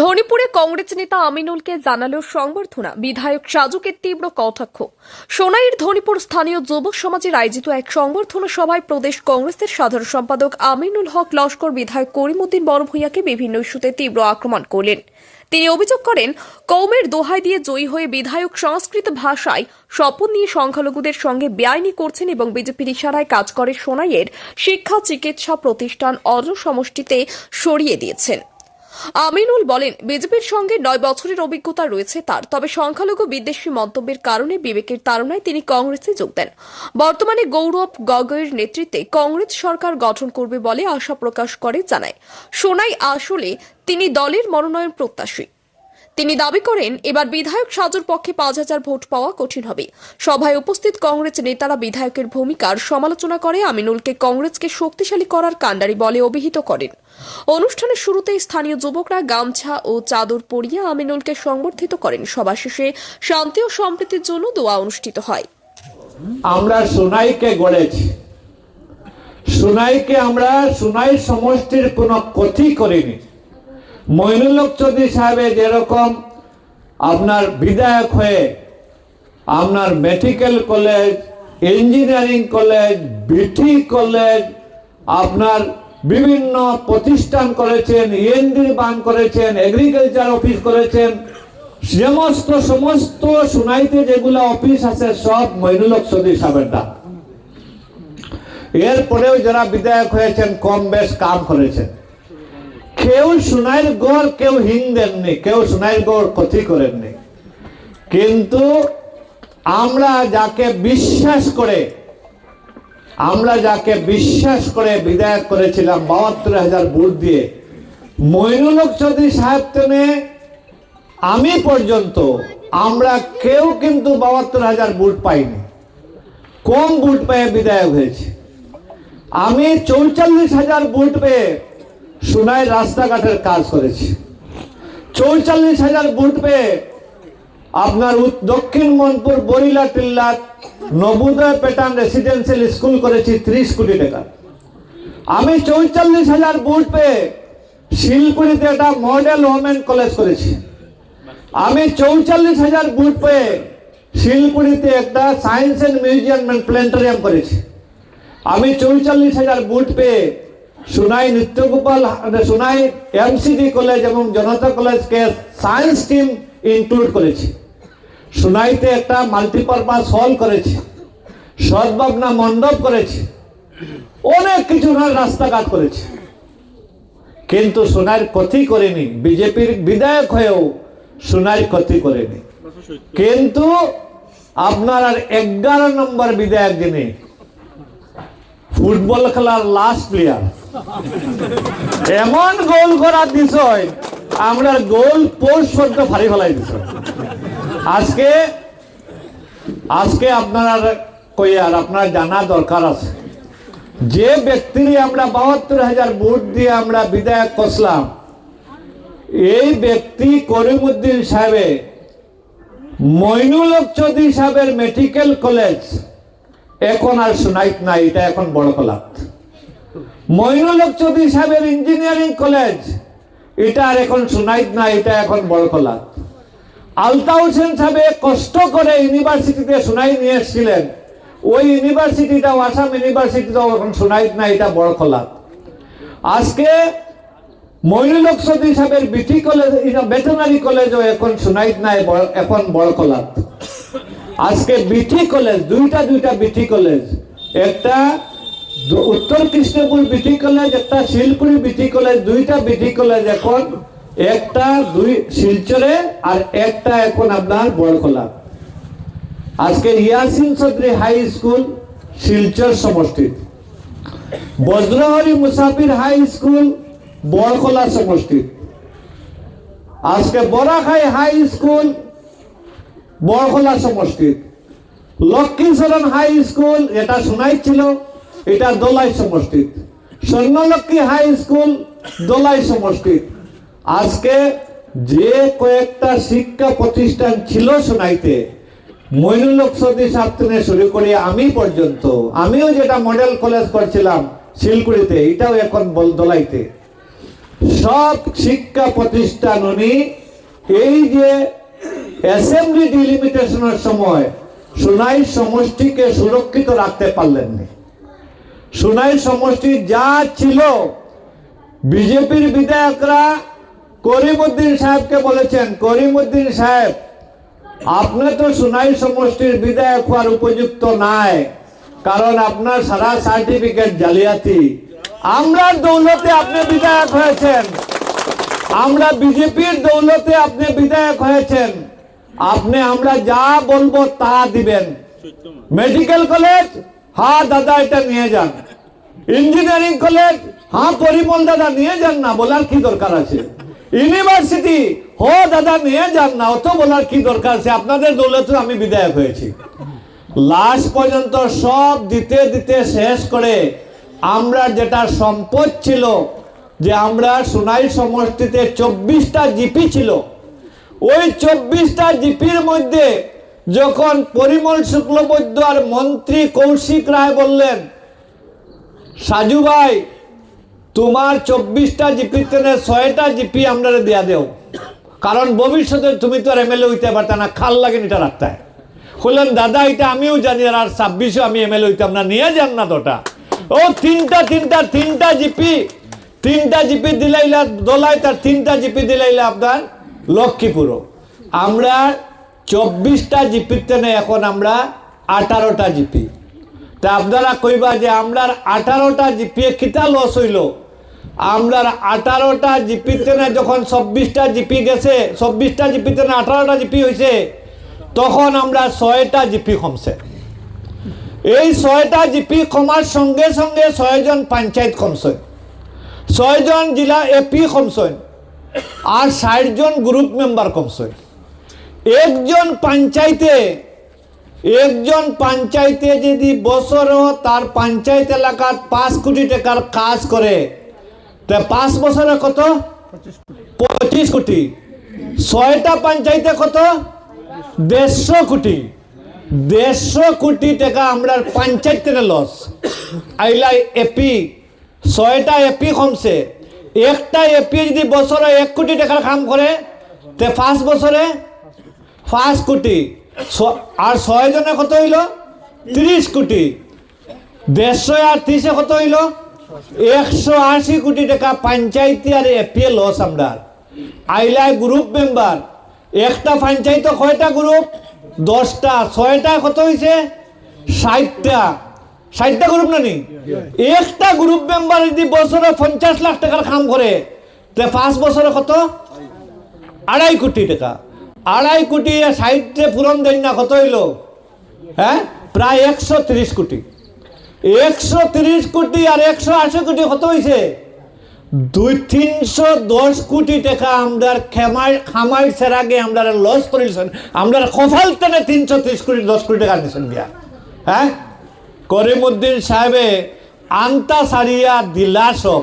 ধনীপুরে কংগ্রেস নেতা আমিনুলকে জানালো সংবর্ধনা। বিধায়ক সাজুকের তীব্র কটাক্ষ। সোনাইয়ের ধনীপুর স্থানীয় যুব সমাজের আয়োজিত এক সংবর্ধনা সভায় প্রদেশ কংগ্রেসের সাধারণ সম্পাদক আমিনুল হক, লস্কর বিধায়ক করিমুদ্দিন বড়ভূইয়াকে বিভিন্ন ইস্যুতে তীব্র আক্রমণ করলেন। তিনি অভিযোগ করেন, কৌমের দোহাই দিয়ে জয়ী হয়ে বিধায়ক সংস্কৃত ভাষায় শপথ নিয়ে সংখ্যালঘুদের সঙ্গে বেআইনি করছেন এবং বিজেপির ইশারায় কাজ করে সোনাইয়ের শিক্ষা চিকিৎসা প্রতিষ্ঠান অর্ধ সমষ্টিতে সরিয়ে দিয়েছেন। আমিনুল বলেন, বিজেপির সঙ্গে নয় বছরের অভিজ্ঞতা রয়েছে তার। তবে সংখ্যালঘু বিদ্বেষী মন্তব্যের কারণে বিবেকের তাড়নায় তিনি কংগ্রেসে যোগ দেন। বর্তমানে গৌরব গগৈর নেতৃত্বে কংগ্রেস সরকার গঠন করবে বলে আশা প্রকাশ করে জানায়। সোনাই আসলে তিনি দলের মনোনয়ন প্রত্যাশী। তিনি দাবি করেন, এবার বিধায়ক সাজুর পক্ষে পাঁচ হাজার ভোট পাওয়া কঠিন হবে। সভায় উপস্থিত কংগ্রেস নেতারা বিধায়কের ভূমিকার সমালোচনা করে আমিনুলকে কংগ্রেসকে শক্তিশালী করার কাণ্ডারি বলে অভিহিত করেন। অনুষ্ঠানের শুরুতেই স্থানীয় যুবকরা গামছা ও চাদর পরিয়ে আমিনুলকে সংবর্ধিত করেন। সভা শেষে শান্তি ও সম্প্রীতির জন্য দোয়া অনুষ্ঠিত হয়। আমরা সোনাইকে গড়েছি। সোনাইকে আমরা সোনাই সমষ্টির কোনো ক্ষতি করিনি। মইনুল হক চৌধুরী সাহেবের যেরকম আপনার বিধায়ক হয়ে আপনার medical college, engineering college, BT college, আপনার বিভিন্ন প্রতিষ্ঠান করেছেন ইএনডি বান করেছেন এগ্রিকালচার অফিস করেছেন, সমস্ত সমস্ত সুনাইতে যেগুলো অফিস আছে সব মইনুল হক চৌধুরী সাহেবের ডাক এরপরেও যারা বিধায়ক হয়েছেন, কম বেশ কাম করেছেন। কেউ সোনাইয়ের গড় কেউ হিং দেননি, কেউ সোনাইয়ের গড় ক্ষতি করেননি। কিন্তু আমরা যাকে বিশ্বাস করে, আমরা যাকে বিশ্বাস করে বিধায়ক করেছিলাম, বাহাত্তর হাজার ভোট দিয়ে, মইনুল চৌধুরী সাহেব তেনে আমি পর্যন্ত আমরা কেউ কিন্তু বাহাত্তর হাজার ভোট পাইনি। কম ভোট পেয়ে বিধায়ক হয়েছে। আমি চৌচল্লিশ হাজার ভোট পেয়ে সোনাই রাস্তাঘাটের কাজ করেছি। চৌচল্লিশ হাজার ভোট পেয়ে আপনার Dakshin Manpur Barila Tilla Navodaya pattern residential school করেছি ত্রিশ কোটি টাকা। আমি চৌচল্লিশ হাজার ভোট পেয়ে শিলপুরিতে একটা মডেল ওমেন কলেজ করেছি। আমি চৌচল্লিশ হাজার ভোট পেয়ে শিলপুরিতে একটা সায়েন্স অ্যান্ড মিউজিয়াম প্ল্যানেটোরিয়াম করেছি। আমি চৌচল্লিশ হাজার বুট পেয়ে সোনাই নৃত্যগোপাল সোনাই এমসিডি কলেজ এবং জনতা কলেজকে সায়েন্স টিম ইনক্লুড করেছি। সোনাইতে একটা মাল্টিপারপাস হল করেছি। সদ্ভাবনা মণ্ডপ করেছি। অনেক কিছু রাস্তাঘাট করেছে। কিন্তু সোনার ক্ষতি করেনি। বিজেপির বিধায়ক হয়েও সোনার ক্ষতি করেনি। কিন্তু আপনার আর এগারো নম্বর বিধায়ক যিনি, ফুটবল খেলার লাস্ট প্লেয়ার এমন গোল করার বিষয় আমরা গোল পোস্ট ফাড়ি ফেলাই দিছ আজকে আজকে আপনার কই আর আপনার জানা দরকার আছে। যে ব্যক্তির আমরা বাহাত্তর হাজার ভোট দিয়ে আমরা বিধায়ক করলাম এই ব্যক্তি করিমুদ্দিন সাহেবে মইনুল হক চৌধুরী সাহেবের মেডিকেল কলেজ এখন আর শোনাইত নাই, এটা এখন বড় কলাত মইনুল হক চৌধুরী সাহেবের ইঞ্জিনিয়ারিং কলেজ এটা আর এখন শোনাইত নাই এটা এখন বড় কলাত আলতা হোসেন সাহেব কষ্ট করে ইউনিভার্সিটিতে শোনাই নিয়ে এসেছিলেন। ওই ইউনিভার্সিটিটাও, আসাম ইউনিভার্সিটিটাও এখন শোনাইত নাই এটা বড় কলাত আজকে মইনুল হক চৌধুরী সাহেবের বিটি কলেজ ভেটেনারি কলেজও এখন শোনাইত নাই এখন বড় কলাত আজকে বিটি কলেজ দুইটা দুইটা বিটি কলেজ একটা উত্তর কৃষ্ণপুর বিটি কলেজ, একটা শিলপুরি বিটি কলেজ, দুইটা বিটি কলেজ এখন। একটা দুই শিলচরে আর একটা এখন আপনার বড়কলা আজকে ইয়াসিন চৌধুরী হাই স্কুল শিলচর সমষ্টিত বজ্রহরি মুসাফির হাই স্কুল বড়কলা সমষ্টিত আজকে বরাখাই হাই স্কুল বড়খোলা সমষ্টিত লক্ষ্মীচরণ হাই স্কুল, এটা শোনাই ছিল এটা দোলাই সমষ্টিত। স্বর্ণলক্ষ্মী হাই স্কুল, দোলাই সমষ্টিত। আজকে যে কয়েকটা শিক্ষা প্রতিষ্ঠান ছিল শোনাইতে মইনুল হক চৌধুরী সাহেব থেকে শুরু করে আমি পর্যন্ত, আমিও যেটা মডেল কলেজ করছিলাম শিলকুড়িতে, এটাও এখন বল দোলাইতে। সব শিক্ষা প্রতিষ্ঠান উনি এই যে অ্যাসেম্বলি ডিলিমিটেশনের সময় সোনাই সমষ্টিকে সুরক্ষিত রাখতে পারলেননি সুনাই সমষ্টি যা ছিল, বিজেপির বিধায়করা করিমউদ্দিন সাহেবকে বলেছেন করিমউদ্দিন সাহেব, আপনি তো সোনাই সমষ্টির বিধায়ক হওয়ার উপযুক্ত নাই, কারণ আপনার সারা সার্টিফিকেট জালিয়াতি। আমরা দৌলতে আপনি বিধায়ক হয়েছেন। আমরা বিজেপির দৌলতে আপনি বিধায়ক হয়েছেন। আপনি, আমরা যা বলব তা দিবেন। মেডিকেল কলেজ হ্যাঁ দাদা এটা নিয়ে যান ইঞ্জিনিয়ারিং কলেজ হ্যাঁ পরিমল দাদা নিয়ে যান না বলার কি দরকার আছে ইউনিভার্সিটি হো দাদা নিয়ে যান না অত বলার কি দরকার আছে আপনাদের দৌলতে আমি বিধায়ক হয়েছি লাস্ট পর্যন্ত সব দিতে দিতে শেষ করে আমরা যেটা সম্পদ ছিল যে আমরা সোনাই সমষ্টিতে চব্বিশটা জিপি ছিল ওই চব্বিশটা জিপির মধ্যে যখন পরিমল শুক্লবৈদ্য আর মন্ত্রী কৌশিক রায় বললেন, সাজু ভাই, তোমার চব্বিশটা জিপির তেনে ছয়টা জিপি আমরা দেয়া দেও। কারণ ভবিষ্যতে তুমি তো আর এমএলএ হইতে পারতা না, খাল লাগেন এটা রাখতে বললেন দাদা, এটা আমিও জানি আর ছাব্বিশে আমি এমএলএ হইতাম না, নিয়ে যান না তোটা ও, তিনটা তিনটা তিনটা জিপি তিনটা জিপি দিলাইলা দোলাই তার তিনটা জিপি দিলাইলা আপনার লক্ষ্মীপুরও। আমরা চব্বিশটা জিপির তেনে এখন আমরা আঠারোটা জিপি। তা আপনারা কইবা যে আমরার আঠারোটা জিপি কিতা লস হইল? আমরার আঠারোটা জিপিতে না যখন চব্বিশটা জিপি গেছে, চব্বিশটা জিপিতে না আঠারোটা জিপি হয়েছে তখন আমরা ছয়টা জিপি কমছে। এই ছয়টা জিপি কমার সঙ্গে সঙ্গে ছয়জন পঞ্চায়েত কমছে। ছয়জন জেলা এপি কমছে। আর ষাট জন গ্রুপ মেম্বার কমছে। একজন পঞ্চায়েতে একজন পঞ্চায়েতে যদি বছরও তার পঞ্চায়েত এলাকার পাঁচ কোটি টাকার কাজ করে তা পাঁচ বছরে কত? পঁচিশ কোটি। ছয়টা পঞ্চায়েতে কত? দেড়শো কোটি। দেড়শো কোটি টাকা আমরা পঞ্চায়েতের লস আইলা এপি ছয়টা এপি কমছে। একটা এপি যদি বছরে এক কোটি টাকার কাম করে তে পাঁচ বছরে পাঁচ কোটি। আর ছয় জনে কত হইল? তিরিশ কোটি। দেড়শো আর তিরিশে কত হইল? একশো আশি কোটি টাকা পঞ্চায়েতে আর এপিএ লস আমরা। আইলাই গ্রুপ মেম্বার একটা পঞ্চায়েত কয়টা গ্রুপ দশটা। ছয়টা কত হয়েছে ষাটটা। ষাটটা গ্রুপ নানি? একটা গ্রুপ মেম্বার যদি বছরে পঞ্চাশ লাখ টাকার কাম করে, তে পাঁচ বছরে কত? আড়াই কোটি টাকা। আড়াই কোটি সাইডে পূরণ দেন না, কত হইল? হ্যাঁ? প্রায় একশো তিরিশ কোটি। একশো তিরিশ কোটি আর একশো আশি কোটি, কত হয়েছে দুই তিনশো দশ কোটি টাকা আমরা খেমাই, খামাই সেরাগে আমরা লস করেছেন আমরা কফাল তেনে তিনশো তিরিশ কোটি, দশ কোটি টাকা দিয়েছেন দিয়া হ্যাঁ? করিমুদ্দিন সাহেবে আন্তা সারিয়া দিলা সব